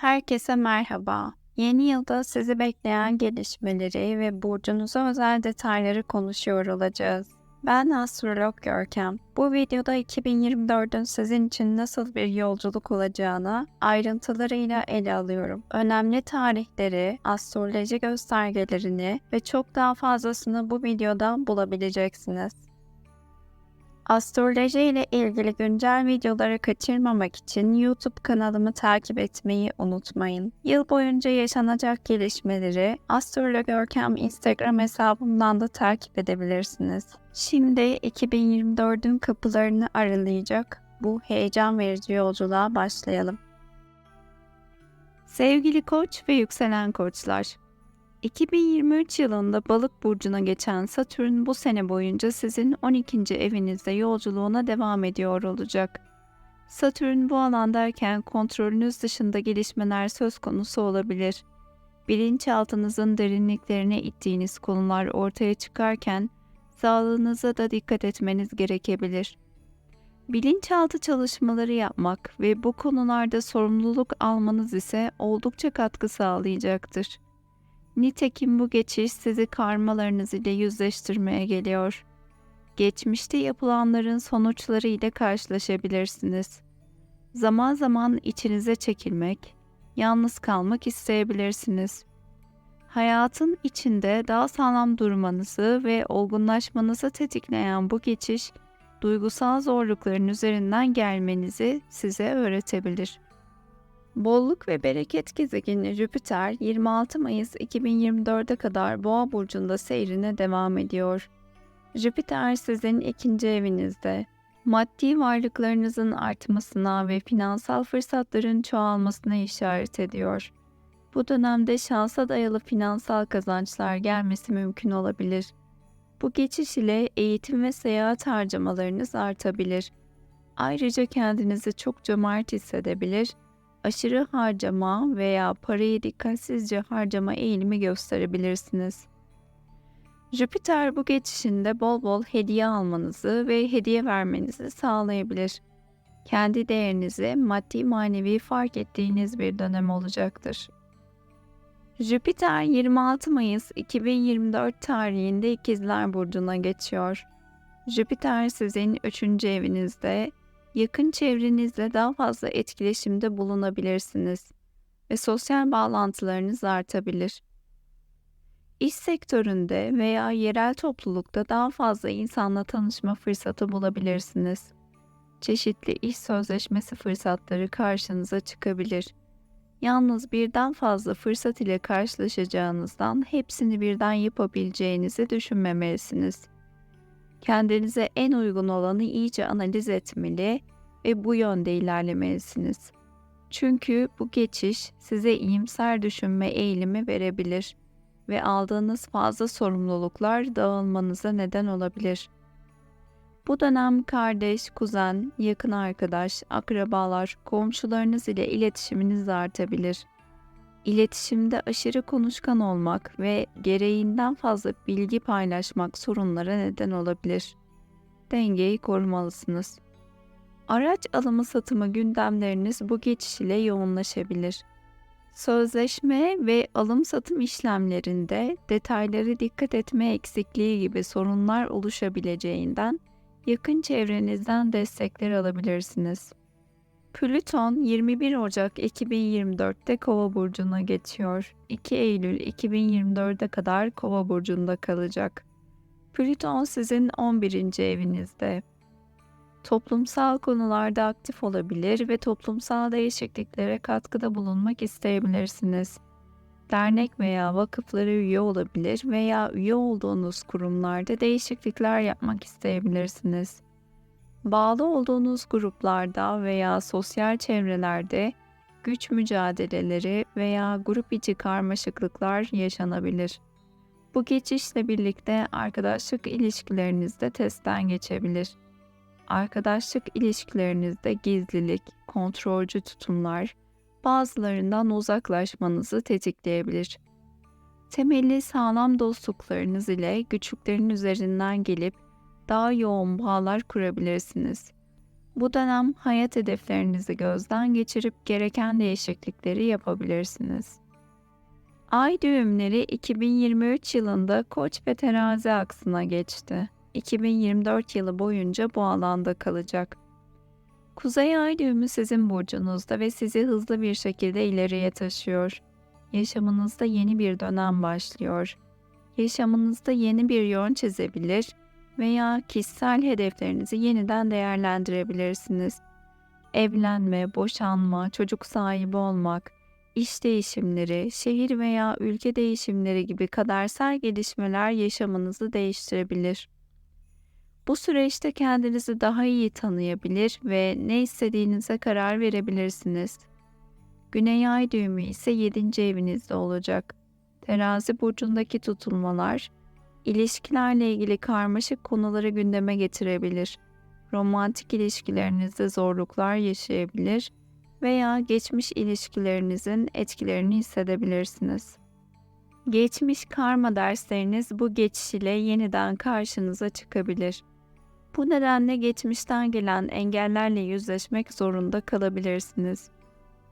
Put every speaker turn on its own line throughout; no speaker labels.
Herkese merhaba. Yeni yılda sizi bekleyen gelişmeleri ve burcunuza özel detayları konuşuyor olacağız. Ben astrolog Görkem. Bu videoda 2024'ün sizin için nasıl bir yolculuk olacağını ayrıntılarıyla ele alıyorum. Önemli tarihleri, astroloji göstergelerini ve çok daha fazlasını bu videoda bulabileceksiniz. Astroloji ile ilgili güncel videoları kaçırmamak için YouTube kanalımı takip etmeyi unutmayın. Yıl boyunca yaşanacak gelişmeleri Astrolog Görkem Instagram hesabımdan da takip edebilirsiniz. Şimdi 2024'ün kapılarını aralayacak bu heyecan verici yolculuğa başlayalım. Sevgili koç ve yükselen koçlar, 2023 yılında balık burcuna geçen Satürn bu sene boyunca sizin 12. evinizde yolculuğuna devam ediyor olacak. Satürn bu alandayken kontrolünüz dışında gelişmeler söz konusu olabilir. Bilinçaltınızın derinliklerine ittiğiniz konular ortaya çıkarken sağlığınıza da dikkat etmeniz gerekebilir. Bilinçaltı çalışmaları yapmak ve bu konularda sorumluluk almanız ise oldukça katkı sağlayacaktır. Nitekim bu geçiş sizi karmalarınız ile yüzleştirmeye geliyor. Geçmişte yapılanların sonuçları ile karşılaşabilirsiniz. Zaman zaman içinize çekilmek, yalnız kalmak isteyebilirsiniz. Hayatın içinde daha sağlam durmanızı ve olgunlaşmanızı tetikleyen bu geçiş, duygusal zorlukların üzerinden gelmenizi size öğretebilir. Bolluk ve bereket gezegeni Jüpiter 26 Mayıs 2024'e kadar Boğa burcunda seyrine devam ediyor. Jüpiter sizin ikinci evinizde. Maddi varlıklarınızın artmasına ve finansal fırsatların çoğalmasına işaret ediyor. Bu dönemde şansa dayalı finansal kazançlar gelmesi mümkün olabilir. Bu geçiş ile eğitim ve seyahat harcamalarınız artabilir. Ayrıca kendinizi çok cömert hissedebilir aşırı harcama veya parayı dikkatsizce harcama eğilimi gösterebilirsiniz. Jüpiter bu geçişinde bol bol hediye almanızı ve hediye vermenizi sağlayabilir. Kendi değerinizi maddi manevi fark ettiğiniz bir dönem olacaktır. Jüpiter 26 Mayıs 2024 tarihinde İkizler Burcu'na geçiyor. Jüpiter sizin 3. evinizde yakın çevrenizle daha fazla etkileşimde bulunabilirsiniz ve sosyal bağlantılarınız artabilir. İş sektöründe veya yerel toplulukta daha fazla insanla tanışma fırsatı bulabilirsiniz. Çeşitli iş sözleşmesi fırsatları karşınıza çıkabilir. Yalnız birden fazla fırsat ile karşılaşacağınızdan hepsini birden yapabileceğinizi düşünmemelisiniz kendinize en uygun olanı iyice analiz etmeli ve bu yönde ilerlemelisiniz. Çünkü bu geçiş size iyimser düşünme eğilimi verebilir ve aldığınız fazla sorumluluklar dağılmanıza neden olabilir. Bu dönem kardeş, kuzen, yakın arkadaş, akrabalar, komşularınız ile iletişiminiz artabilir. İletişimde aşırı konuşkan olmak ve gereğinden fazla bilgi paylaşmak sorunlara neden olabilir. Dengeyi korumalısınız. Araç alımı satımı gündemleriniz bu geçiş ile yoğunlaşabilir. Sözleşme ve alım satım işlemlerinde detaylara dikkat etme eksikliği gibi sorunlar oluşabileceğinden yakın çevrenizden destekler alabilirsiniz. Plüton 21 Ocak 2024'te Kova burcuna geçiyor. 2 Eylül 2024'e kadar Kova burcunda kalacak. Plüton sizin 11. evinizde. Toplumsal konularda aktif olabilir ve toplumsal değişikliklere katkıda bulunmak isteyebilirsiniz. Dernek veya vakıflara üye olabilir veya üye olduğunuz kurumlarda değişiklikler yapmak isteyebilirsiniz bağlı olduğunuz gruplarda veya sosyal çevrelerde güç mücadeleleri veya grup içi karmaşıklıklar yaşanabilir. Bu geçişle birlikte arkadaşlık ilişkilerinizde testten geçebilir. Arkadaşlık ilişkilerinizde gizlilik, kontrolcü tutumlar bazılarından uzaklaşmanızı tetikleyebilir. Temelli sağlam dostluklarınız ile güçlüklerin üzerinden gelip daha yoğun bağlar kurabilirsiniz. Bu dönem hayat hedeflerinizi gözden geçirip gereken değişiklikleri yapabilirsiniz. Ay düğümleri 2023 yılında Koç ve Terazi aksına geçti. 2024 yılı boyunca bu alanda kalacak. Kuzey ay düğümü sizin burcunuzda ve sizi hızlı bir şekilde ileriye taşıyor. Yaşamınızda yeni bir dönem başlıyor. Yaşamınızda yeni bir yön çizebilir veya kişisel hedeflerinizi yeniden değerlendirebilirsiniz. Evlenme, boşanma, çocuk sahibi olmak, iş değişimleri, şehir veya ülke değişimleri gibi kadersel gelişmeler yaşamınızı değiştirebilir. Bu süreçte kendinizi daha iyi tanıyabilir ve ne istediğinize karar verebilirsiniz. Güney ay düğümü ise 7. evinizde olacak. Terazi burcundaki tutulmalar, ilişkilerle ilgili karmaşık konuları gündeme getirebilir. Romantik ilişkilerinizde zorluklar yaşayabilir veya geçmiş ilişkilerinizin etkilerini hissedebilirsiniz. Geçmiş karma dersleriniz bu geçiş ile yeniden karşınıza çıkabilir. Bu nedenle geçmişten gelen engellerle yüzleşmek zorunda kalabilirsiniz.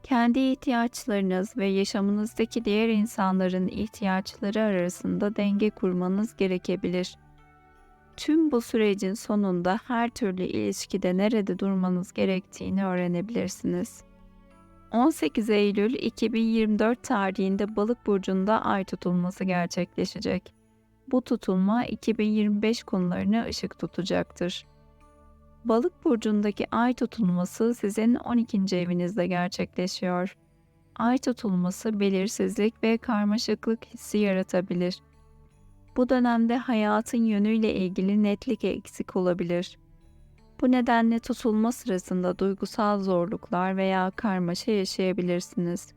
Kendi ihtiyaçlarınız ve yaşamınızdaki diğer insanların ihtiyaçları arasında denge kurmanız gerekebilir. Tüm bu sürecin sonunda her türlü ilişkide nerede durmanız gerektiğini öğrenebilirsiniz. 18 Eylül 2024 tarihinde Balık burcunda ay tutulması gerçekleşecek. Bu tutulma 2025 konularına ışık tutacaktır. Balık burcundaki ay tutulması sizin 12. evinizde gerçekleşiyor. Ay tutulması belirsizlik ve karmaşıklık hissi yaratabilir. Bu dönemde hayatın yönüyle ilgili netlik eksik olabilir. Bu nedenle tutulma sırasında duygusal zorluklar veya karmaşa yaşayabilirsiniz.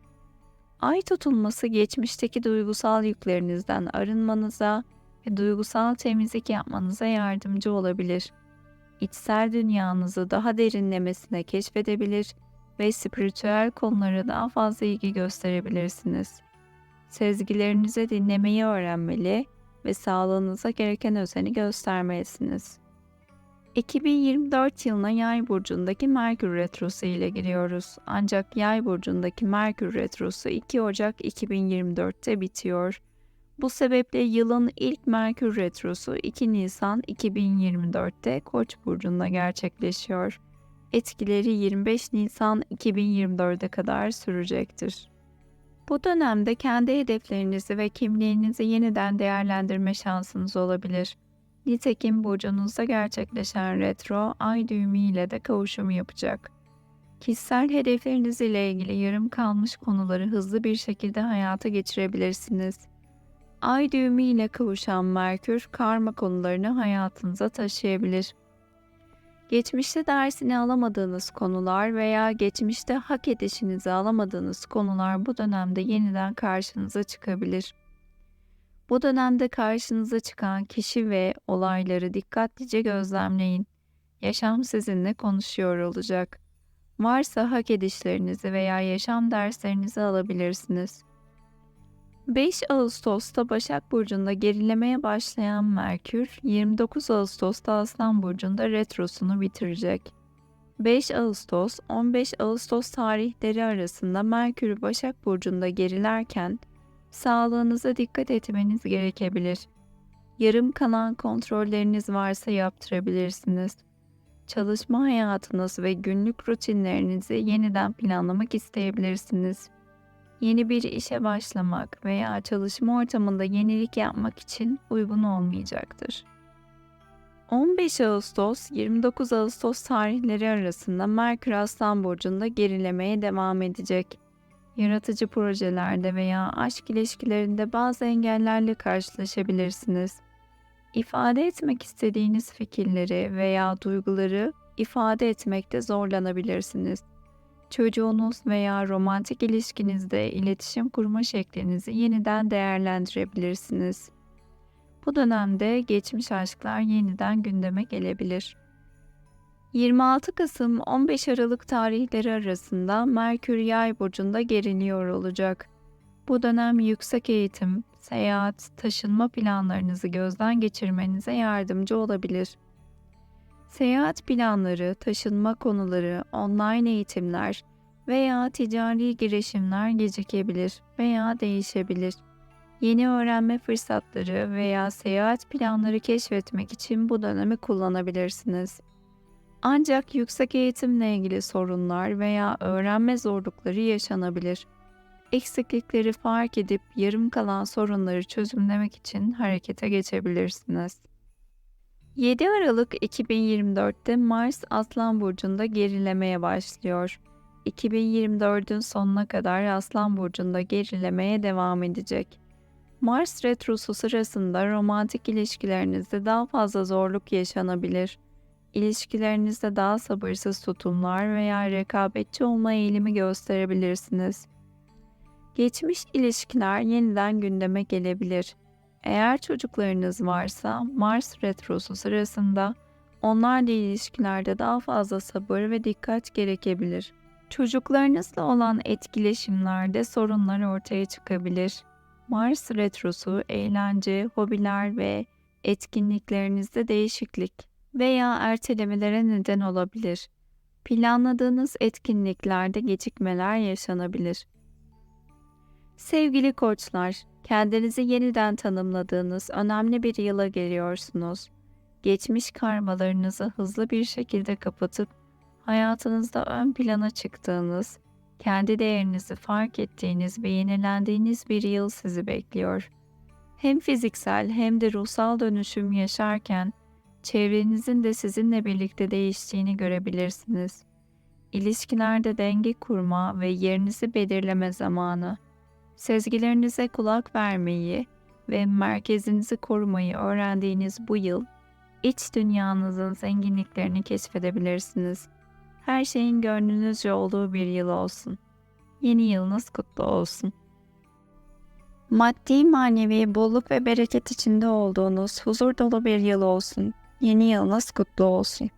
Ay tutulması geçmişteki duygusal yüklerinizden arınmanıza ve duygusal temizlik yapmanıza yardımcı olabilir. İçsel dünyanızı daha derinlemesine keşfedebilir ve spiritüel konulara daha fazla ilgi gösterebilirsiniz. Sezgilerinizi dinlemeyi öğrenmeli ve sağlığınıza gereken özeni göstermelisiniz. 2024 yılına Yay burcundaki Merkür retrosu ile giriyoruz. Ancak Yay burcundaki Merkür retrosu 2 Ocak 2024'te bitiyor. Bu sebeple yılın ilk Merkür retrosu 2 Nisan 2024'te Koç burcunda gerçekleşiyor. Etkileri 25 Nisan 2024'e kadar sürecektir. Bu dönemde kendi hedeflerinizi ve kimliğinizi yeniden değerlendirme şansınız olabilir. Nitekim burcunuzda gerçekleşen retro ay düğümü ile de kavuşum yapacak. Kişisel hedefleriniz ile ilgili yarım kalmış konuları hızlı bir şekilde hayata geçirebilirsiniz. Ay düğümü ile kavuşan Merkür karma konularını hayatınıza taşıyabilir. Geçmişte dersini alamadığınız konular veya geçmişte hak edişinizi alamadığınız konular bu dönemde yeniden karşınıza çıkabilir. Bu dönemde karşınıza çıkan kişi ve olayları dikkatlice gözlemleyin. Yaşam sizinle konuşuyor olacak. Varsa hak edişlerinizi veya yaşam derslerinizi alabilirsiniz. 5 Ağustos'ta Başak Burcu'nda gerilemeye başlayan Merkür, 29 Ağustos'ta Aslan Burcu'nda retrosunu bitirecek. 5 Ağustos, 15 Ağustos tarihleri arasında Merkür Başak Burcu'nda gerilerken, sağlığınıza dikkat etmeniz gerekebilir. Yarım kalan kontrolleriniz varsa yaptırabilirsiniz. Çalışma hayatınız ve günlük rutinlerinizi yeniden planlamak isteyebilirsiniz. Yeni bir işe başlamak veya çalışma ortamında yenilik yapmak için uygun olmayacaktır. 15 Ağustos 29 Ağustos tarihleri arasında Merkür Aslan burcunda gerilemeye devam edecek yaratıcı projelerde veya aşk ilişkilerinde bazı engellerle karşılaşabilirsiniz. İfade etmek istediğiniz fikirleri veya duyguları ifade etmekte zorlanabilirsiniz. Çocuğunuz veya romantik ilişkinizde iletişim kurma şeklinizi yeniden değerlendirebilirsiniz. Bu dönemde geçmiş aşklar yeniden gündeme gelebilir. 26 Kasım 15 Aralık tarihleri arasında Merkür Yay burcunda geriliyor olacak. Bu dönem yüksek eğitim, seyahat, taşınma planlarınızı gözden geçirmenize yardımcı olabilir. Seyahat planları, taşınma konuları, online eğitimler veya ticari girişimler gecikebilir veya değişebilir. Yeni öğrenme fırsatları veya seyahat planları keşfetmek için bu dönemi kullanabilirsiniz. Ancak yüksek eğitimle ilgili sorunlar veya öğrenme zorlukları yaşanabilir. Eksiklikleri fark edip yarım kalan sorunları çözümlemek için harekete geçebilirsiniz. 7 Aralık 2024'te Mars Aslan Burcu'nda gerilemeye başlıyor. 2024'ün sonuna kadar Aslan Burcu'nda gerilemeye devam edecek. Mars retrosu sırasında romantik ilişkilerinizde daha fazla zorluk yaşanabilir. İlişkilerinizde daha sabırsız tutumlar veya rekabetçi olma eğilimi gösterebilirsiniz. Geçmiş ilişkiler yeniden gündeme gelebilir. Eğer çocuklarınız varsa Mars retrosu sırasında onlarla ilişkilerde daha fazla sabır ve dikkat gerekebilir. Çocuklarınızla olan etkileşimlerde sorunlar ortaya çıkabilir. Mars retrosu eğlence, hobiler ve etkinliklerinizde değişiklik veya ertelemelere neden olabilir. Planladığınız etkinliklerde gecikmeler yaşanabilir. Sevgili koçlar, kendinizi yeniden tanımladığınız önemli bir yıla geliyorsunuz. Geçmiş karmalarınızı hızlı bir şekilde kapatıp hayatınızda ön plana çıktığınız, kendi değerinizi fark ettiğiniz ve yenilendiğiniz bir yıl sizi bekliyor. Hem fiziksel hem de ruhsal dönüşüm yaşarken çevrenizin de sizinle birlikte değiştiğini görebilirsiniz. İlişkilerde denge kurma ve yerinizi belirleme zamanı. Sezgilerinize kulak vermeyi ve merkezinizi korumayı öğrendiğiniz bu yıl iç dünyanızın zenginliklerini keşfedebilirsiniz. Her şeyin gönlünüzce olduğu bir yıl olsun. Yeni yılınız kutlu olsun. Maddi manevi bolluk ve bereket içinde olduğunuz huzur dolu bir yıl olsun. Yeni yılınız kutlu olsun.